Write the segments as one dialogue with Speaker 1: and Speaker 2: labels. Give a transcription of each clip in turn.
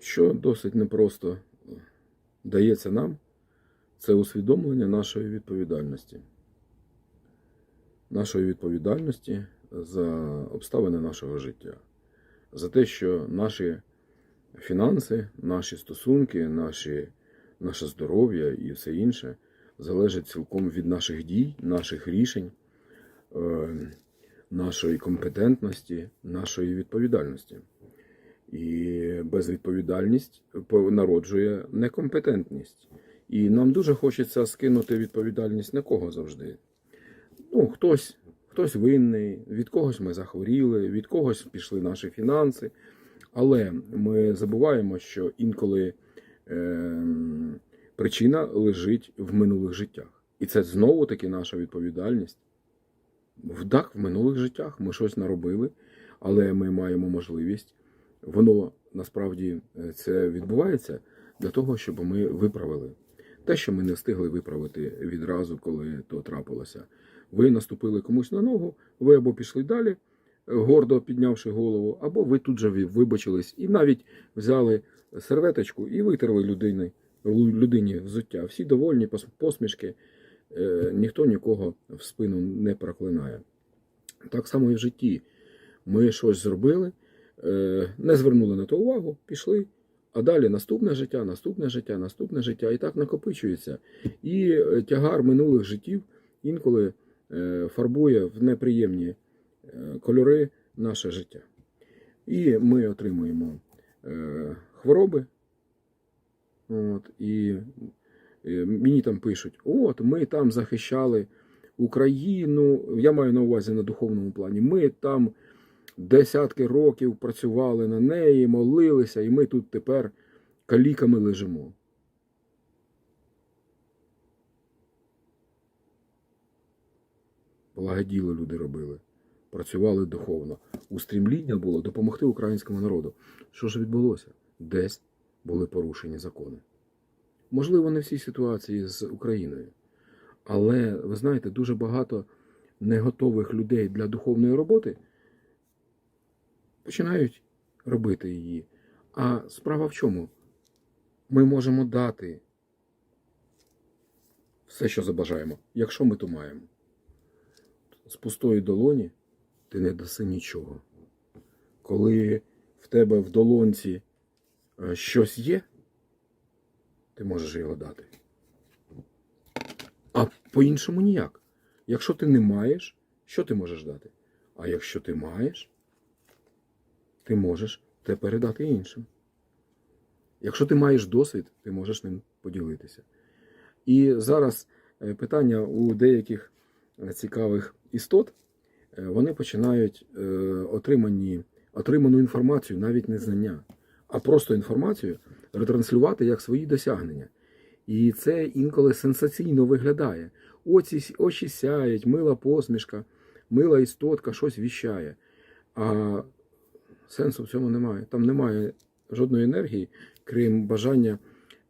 Speaker 1: Що досить непросто дається нам, це усвідомлення нашої відповідальності. Нашої відповідальності за обставини нашого життя, за те, що наші фінанси, наші стосунки, наші, наше здоров'я і все інше залежить цілком від наших дій, наших рішень, е, нашої компетентності, нашої відповідальності. І безвідповідальність по- народжує некомпетентність. І нам дуже хочеться скинути відповідальність на кого завжди. Ну, хтось, хтось винний, від когось ми захворіли, від когось пішли наші фінанси. Але ми забуваємо, що інколи е, причина лежить в минулих життях. І це знову таки наша відповідальність. Так, в минулих життях ми щось наробили, але ми маємо можливість. Воно насправді е, це відбувається для того, щоб ми виправили те, що ми не встигли виправити відразу, коли то трапилося. Ви наступили комусь на ногу, ви або пішли далі, гордо піднявши голову, або ви тут же вибачились і навіть взяли серветочку і витерли людини, людині взуття. Всі довольні, посмішки, е, ніхто нікого в спину не проклинає. Так само і в житті. Ми щось зробили, не звернули на то увагу, пішли. А далі наступне життя, наступне життя, наступне життя, і так накопичується. І е, тягар минулих життів інколи е, фарбує в неприємні е, кольори наше життя. І ми отримуємо е, хвороби. От, і е, мені там пишуть: от ми там захищали Україну. Я маю на увазі на духовному плані. Ми там десятки років працювали на неї, молилися, і ми тут тепер каліками лежимо. Благоділо люди робили, працювали духовно. Устрімління було допомогти українському народу. Що ж відбулося? Десь були порушені закони. Можливо, не всі ситуації з Україною. Але ви знаєте, дуже багато неготових людей для духовної роботи починають робити її. А справа в чому? Ми можемо дати все, що забажаємо, якщо ми то маємо. З пустої долоні ти не даси нічого. Коли в тебе в долонці е, щось є, ти можеш його дати. А по-іншому ніяк. Якщо ти не маєш, що ти можеш дати? А якщо ти маєш, ти можеш те передати іншим. Якщо ти маєш досвід, ти можеш ним поділитися. І зараз е, питання у деяких е, цікавих істот, е, вони починають отримані, отриману інформацію, навіть не знання, а просто інформацію ретранслювати як свої досягнення. І це інколи сенсаційно виглядає. Очі, очі сяють, мила посмішка, мила істотка щось віщає. А сенсу в цьому немає. Там немає жодної енергії, крім бажання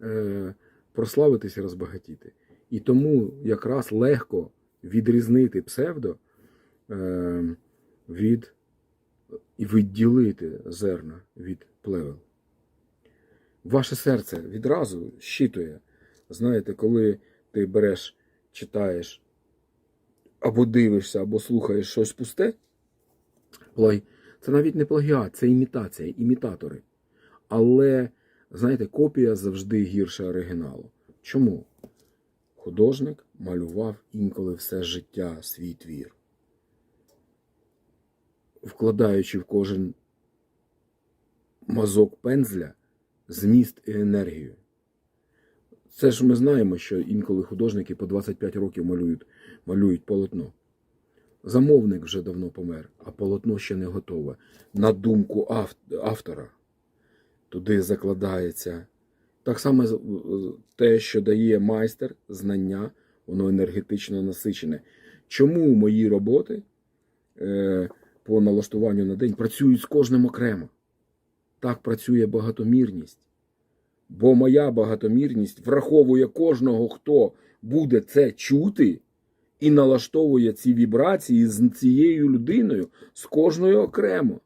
Speaker 1: е, прославитись і розбагатіти. І тому якраз легко відрізнити псевдо е, від і відділити зерна від плевел. Ваше серце відразу щитує. Знаєте, коли ти береш, читаєш, або дивишся, або слухаєш щось пусте, це навіть не плагіат, це імітація, імітатори. Але, знаєте, копія завжди гірша оригіналу. Чому? Художник малював інколи все життя свій твір, вкладаючи в кожен мазок пензля зміст і енергію. Це ж ми знаємо, що інколи художники по 25 років малюють, малюють полотно. Замовник вже давно помер, а полотно ще не готове. На думку ав- автора. Туди закладається так само те, що дає майстер, знання, воно енергетично насичене. Чому мої роботи е, по налаштуванню на день працюють з кожним окремо? Так працює багатомірність. Бо моя багатомірність враховує кожного, хто буде це чути, і налаштовує ці вібрації з цією людиною, з кожною окремо.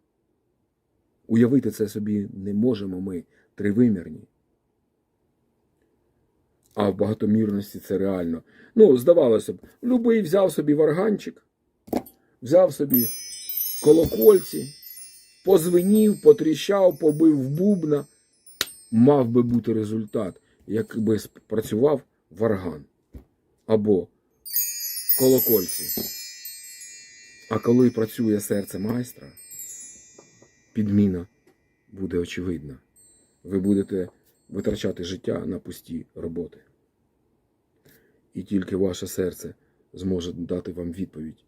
Speaker 1: Уявити це собі не можемо ми тривимірні. А в багатомірності це реально. Ну, здавалося б, любий взяв собі варганчик, взяв собі колокольці, позвенів, потріщав, побив бубна. Мав би бути результат, якби спрацював варган або колокольці. А коли працює серце майстра, підміна буде очевидна. Ви будете витрачати життя на пусті роботи. І тільки ваше серце зможе дати вам відповідь.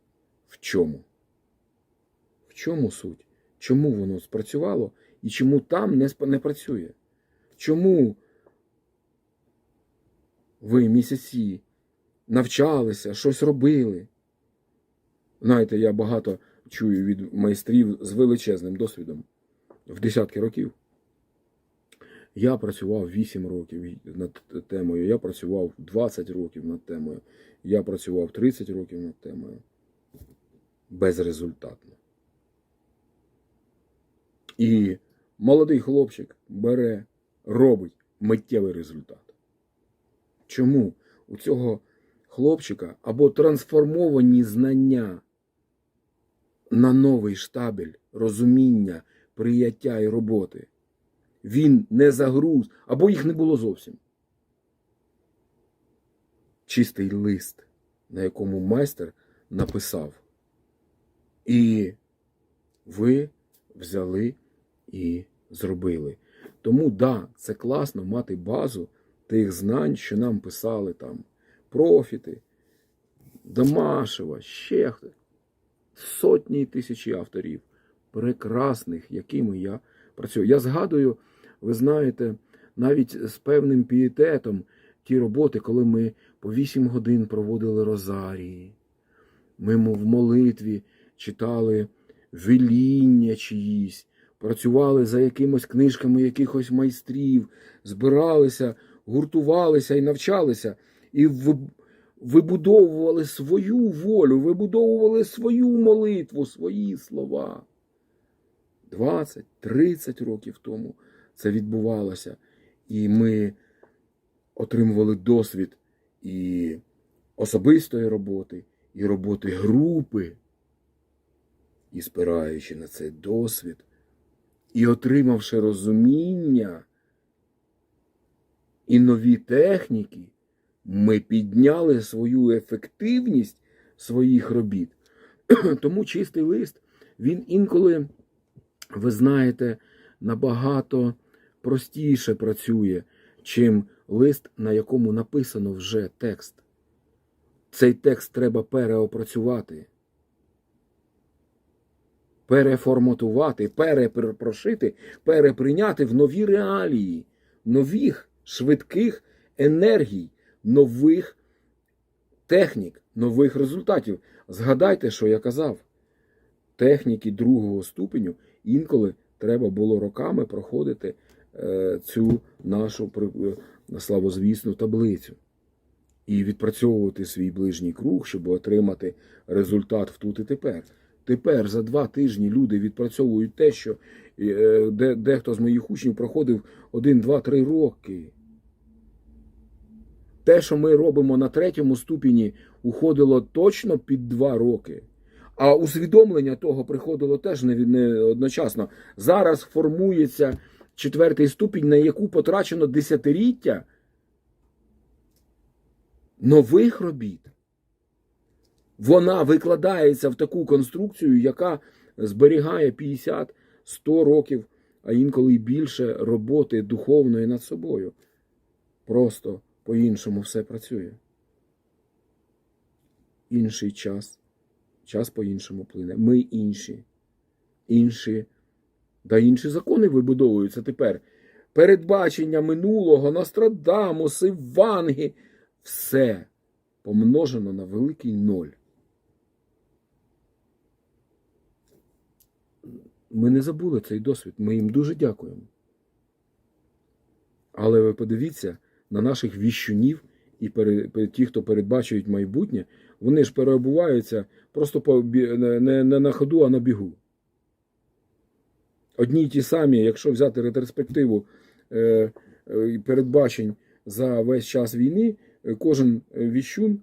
Speaker 1: В чому? В чому суть? Чому воно спрацювало і чому там не, не працює? Чому ви місяці навчалися, щось робили? Знаєте, я багато чую від майстрів з величезним досвідом в десятки років. Я працював 8 років над темою, я працював 20 років над темою, я працював 30 років над темою. Безрезультатно. І молодий хлопчик бере, робить миттєвий результат. Чому у цього хлопчика або трансформовані знання на новий штабель розуміння, прияття і роботи? Він не загруз, або їх не було зовсім. Чистий лист, на якому майстер написав. І ви взяли і зробили. Тому, да, це класно мати базу тих знань, що нам писали там профіти, Домашева, ще. Сотні тисячі авторів, прекрасних, якими я працюю. Я згадую, ви знаєте, навіть з певним пієтетом ті роботи, коли ми по 8 годин проводили розарії, ми в молитві читали веління чиїсь, працювали за якимось книжками якихось майстрів, збиралися, гуртувалися і навчалися, і вибудовували свою волю, вибудовували свою молитву, свої слова. 20-30 років тому це відбувалося. І ми отримували досвід і особистої роботи, і роботи групи. І спираючи на цей досвід, і отримавши розуміння і нові техніки, ми підняли свою ефективність своїх робіт. Тому чистий лист, він інколи, ви знаєте, набагато простіше працює, чим лист, на якому написано вже текст. Цей текст треба переопрацювати, переформатувати, перепрошити, переприйняти в нові реалії, нових швидких енергій, нових технік, нових результатів. Згадайте, що я казав. Техніки другого ступеню інколи треба було роками проходити е, цю нашу е, славозвісну таблицю і відпрацьовувати свій ближній круг, щоб отримати результат в тут і тепер. Тепер за два тижні люди відпрацьовують те, що е, де, дехто з моїх учнів проходив один, два, три роки. Те, що ми робимо на третьому ступені, уходило точно під два роки. А усвідомлення того приходило теж не, не одночасно. Зараз формується четвертий ступінь, на яку потрачено десятиліття нових робіт. Вона викладається в таку конструкцію, яка зберігає 50-100 років, а інколи й більше роботи духовної над собою. Просто по-іншому все працює. Інший час. Час по-іншому плине. Ми інші. Інші. Да інші закони вибудовуються тепер. Передбачення минулого, Нострадамуси, Ванги. Все помножено на великий ноль. Ми не забули цей досвід. Ми їм дуже дякуємо. Але ви подивіться на наших віщунів і ті, хто передбачують майбутнє, вони ж переобуваються просто по, не, не, на ходу, а на бігу. Одні й ті самі, якщо взяти ретроспективу е, е, передбачень за весь час війни, е, кожен е, віщун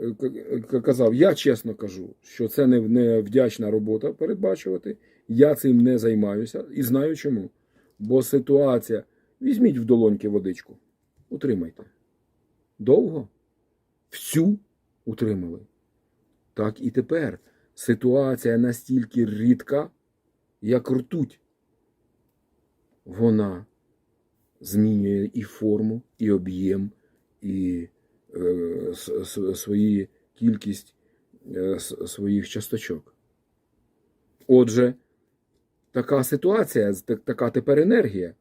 Speaker 1: е, казав: я чесно кажу, що це не, не вдячна робота передбачувати. Я цим не займаюся і знаю чому. Бо ситуація. Візьміть в долоньки водичку, утримайте. Довго? Всю утримали. Так і тепер ситуація настільки рідка, як ртуть. Вона змінює і форму, і об'єм, і е, свої кількість е, своїх часточок. Отже, така ситуація, така тепер енергія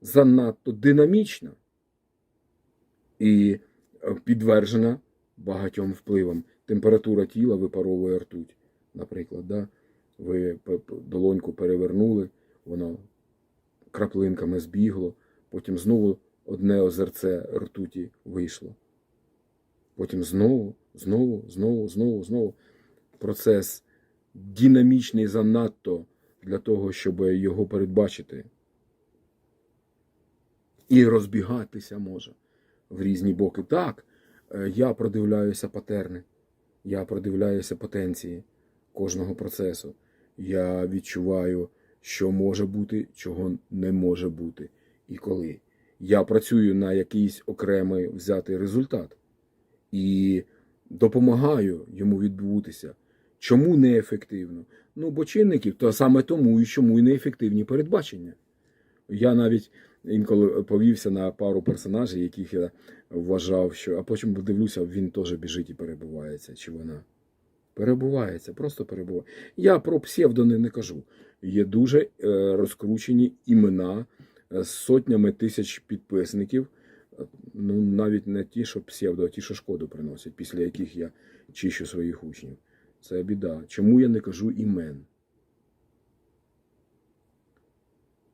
Speaker 1: занадто динамічна і е, підтверджена багатьом впливам. Температура тіла випаровує ртуть, наприклад. Да? Ви долоньку перевернули, воно краплинками збігло, потім знову одне озерце ртуті вийшло. Потім знову, знову, знову, знову, знову. Процес динамічний занадто для того, щоб його передбачити. І розбігатися може в різні боки. Так, е, я продивляюся патерни, я продивляюся потенції кожного процесу. Я відчуваю, що може бути, чого не може бути, і коли. Я працюю на якийсь окремий взятий результат і допомагаю йому відбутися. Чому неефективно? Ну, бо чинників, то саме тому і чому і неефективні передбачення. Я навіть інколи повівся на пару персонажів, яких я вважав, що. А потім дивлюся, він теж біжить і перебувається, чи вона. Перебувається, просто перебуває. Я про псевдони не кажу. Є дуже е, розкручені імена е, з сотнями тисяч підписників. Ну, навіть не ті, що псевдо, а ті, що шкоду приносять, після яких я чищу своїх учнів. Це біда. Чому я не кажу імен?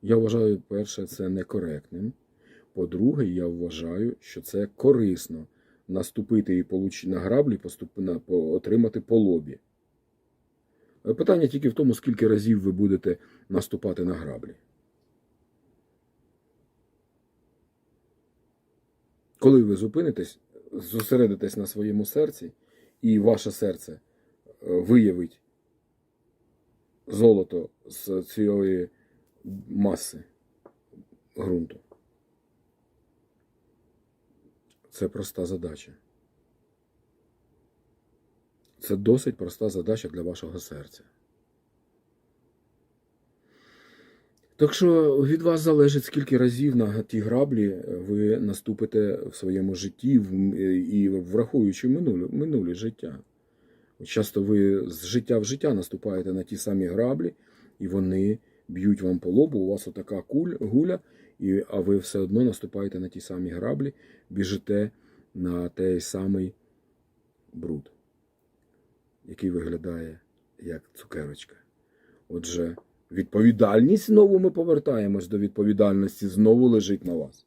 Speaker 1: Я вважаю, перше, це некоректним. По-друге, я вважаю, що це корисно наступити і получ... на граблі, поступ... на... по- отримати по лобі. Е, Питання тільки в тому, скільки разів ви будете наступати на граблі. Коли ви зупинитесь, зосередитесь на своєму серці, і ваше серце е, виявить золото з цієї маси ґрунту. Це проста задача. Це досить проста задача для вашого серця. Так що від вас залежить, скільки разів на ті граблі ви наступите в своєму житті і враховуючи минулі, минулі життя. Часто ви з життя в життя наступаєте на ті самі граблі, і вони б'ють вам по лобу, у вас отака куль, гуля, і, а ви все одно наступаєте на ті самі граблі, біжите на той самий бруд, який виглядає як цукерочка. Отже, відповідальність знову ми повертаємось до відповідальності, знову лежить на вас.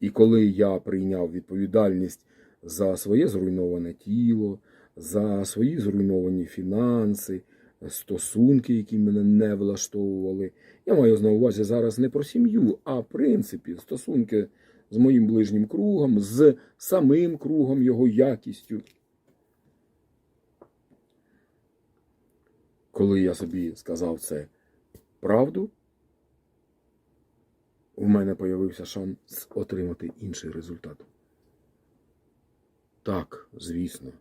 Speaker 1: І коли я прийняв відповідальність за своє зруйноване тіло, за свої зруйновані фінанси, стосунки, які мене не влаштовували, я маю на увазі зараз не про сім'ю, а в принципі стосунки з моїм ближнім кругом, з самим кругом, його якістю. Коли я собі сказав це правду, у мене появився шанс отримати інший результат. Так, звісно,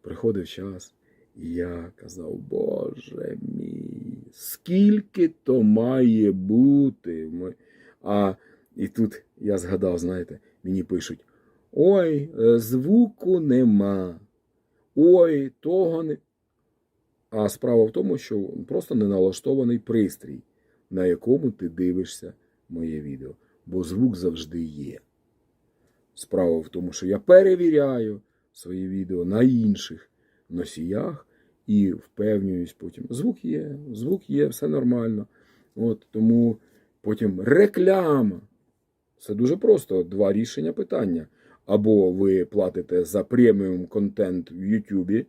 Speaker 1: приходив час, я казав, Боже мій, скільки то має бути. А і тут я згадав, знаєте, мені пишуть: Ой, е, звуку нема. Ой, того не. А справа в тому, що просто не налаштований пристрій, на якому ти дивишся моє відео. Бо звук завжди є. Справа в тому, що я перевіряю свої відео на інших носіях і впевнююсь потім. Звук є, звук є, все нормально. От, тому потім реклама. Це дуже просто два рішення питання. Або ви платите за преміум контент в Ютубі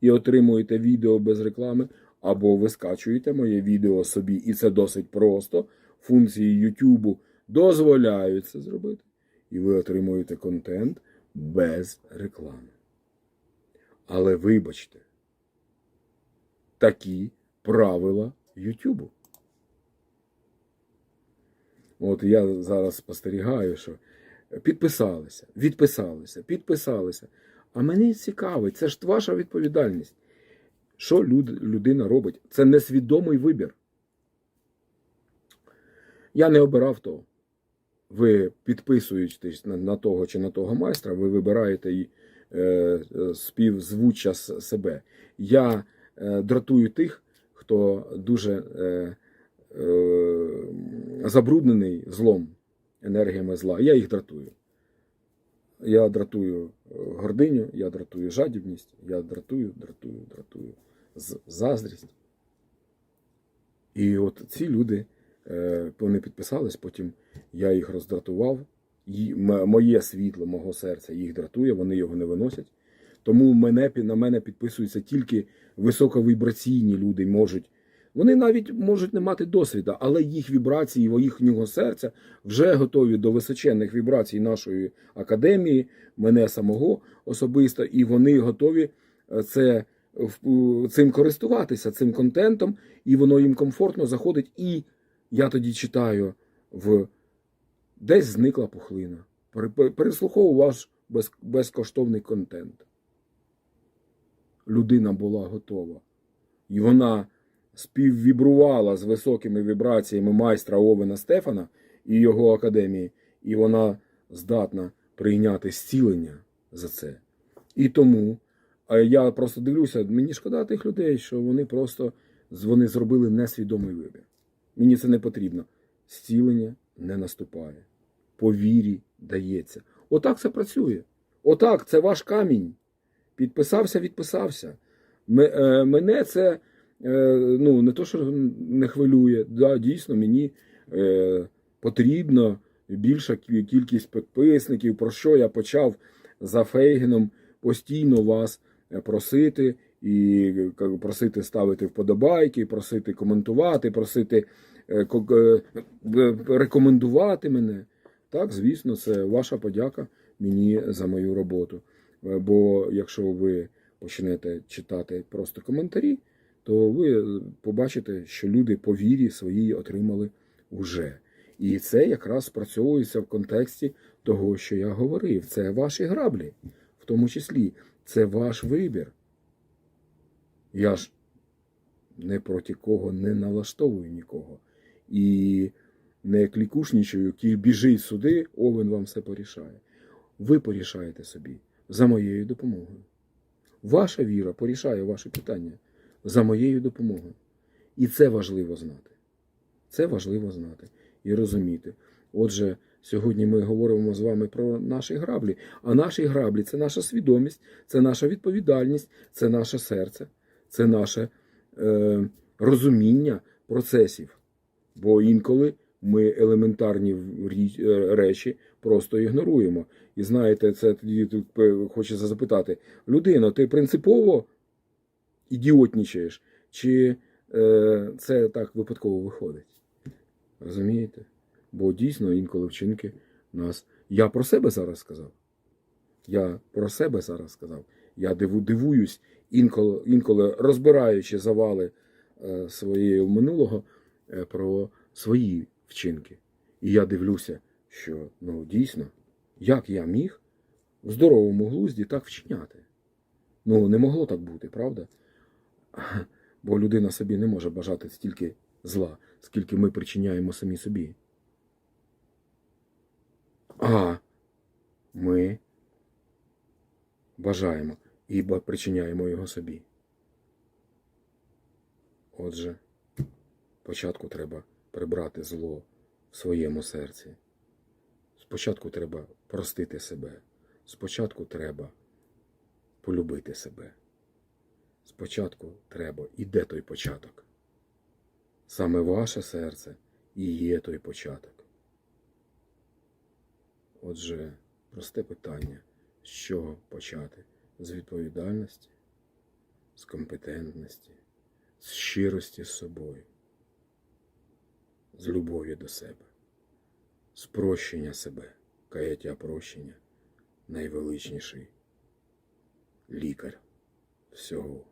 Speaker 1: і отримуєте відео без реклами, або ви скачуєте моє відео собі, і це досить просто. Функції Ютубу дозволяють це зробити, і ви отримуєте контент без реклами. Але вибачте, такі правила Ютубу. От я зараз спостерігаю, що підписалися, відписалися, підписалися. А мені цікавить, це ж ваша відповідальність. Що люд, людина робить? Це несвідомий вибір. Я не обирав того. Ви підписуєтесь на, на того чи на того майстра, ви вибираєте і е, е, себе. Я дратую тих, хто дуже е, е, забруднений злом, енергіями зла. Я їх дратую. Я дратую е, гординю, я дратую жадібність, я дратую, дратую, дратую заздрість. І от ці люди, е, вони підписались, потім я їх роздратував. Моє світло, мого серця їх дратує, вони його не виносять. Тому мене, на мене підписуються тільки високовібраційні люди можуть. Вони навіть можуть не мати досвіду, але їх вібрації, їхнього серця вже готові до височенних вібрацій нашої академії, мене самого особисто, і вони готові е, це, цим користуватися, цим контентом, і воно їм комфортно заходить. І я тоді читаю в десь зникла пухлина. Пере- Переслуховував ваш без, безкоштовний контент. Людина була готова. І вона співвібрувала з високими вібраціями майстра Овена Стефана і його академії, і вона здатна прийняти зцілення за це. І тому я просто дивлюся, мені шкода тих людей, що вони просто вони зробили несвідомий вибір. Мені це не потрібно. Зцілення не наступає. По вірі дається. Отак це працює. Отак, це ваш камінь. Підписався, відписався. Е, Мене це е, ну, не то, що не хвилює. Да, дійсно, мені е, потрібно більша кількість підписників, про що я почав за Фейгеном постійно вас просити і просити ставити вподобайки, просити коментувати, просити ко- рекомендувати мене. Так, звісно, це ваша подяка мені за мою роботу. Е, Бо якщо ви почнете читати просто коментарі, то ви побачите, що люди по вірі своїй отримали уже. І це якраз спрацьовується в контексті того, що я говорив. Це ваші граблі, в тому числі. Це ваш вибір. Я ж не проти кого не налаштовую нікого. І не клікушнічаю, кі біжить сюди, овен вам все порішає. Ви порішаєте собі за моєю допомогою. Ваша віра порішає ваші питання за моєю допомогою. І це важливо знати. Це важливо знати і розуміти. Отже, сьогодні ми говоримо з вами про наші граблі. А наші граблі це наша свідомість, це наша відповідальність, це наше серце, це наше е, розуміння процесів. Бо інколи ми елементарні е, речі просто ігноруємо. І знаєте, це тоді тут е, хочеться запитати: людина, ти принципово ідіотнічаєш, чи е, це так випадково виходить? Розумієте? Бо дійсно інколи вчинки нас. Я про себе зараз сказав. Я про себе зараз сказав. Я диву, дивуюсь, інколи, інколи розбираючи завали е, своєї минулого е, про свої вчинки. І я дивлюся, що ну дійсно, як я міг в здоровому глузді так вчиняти? Ну, не могло так бути, правда? Бо людина собі не може бажати стільки зла, скільки ми причиняємо самі собі. А ми бажаємо і причиняємо його собі. Отже, спочатку треба прибрати зло в своєму серці. Спочатку треба простити себе. Спочатку треба полюбити себе. Спочатку треба, і де той початок? Саме ваше серце і є той початок. Отже, просте питання, з чого почати? З відповідальності, з компетентності, з щирості з собою, з любові до себе, спрощення себе, каяття прощення найвеличніший лікар всього.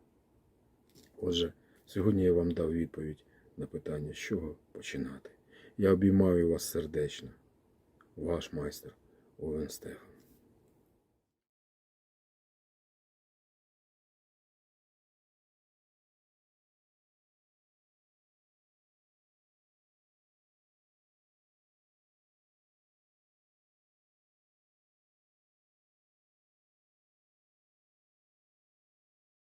Speaker 1: Отже, сьогодні я вам дав відповідь на питання, з чого починати. Я обіймаю вас сердечно, ваш майстер Овен Стефан.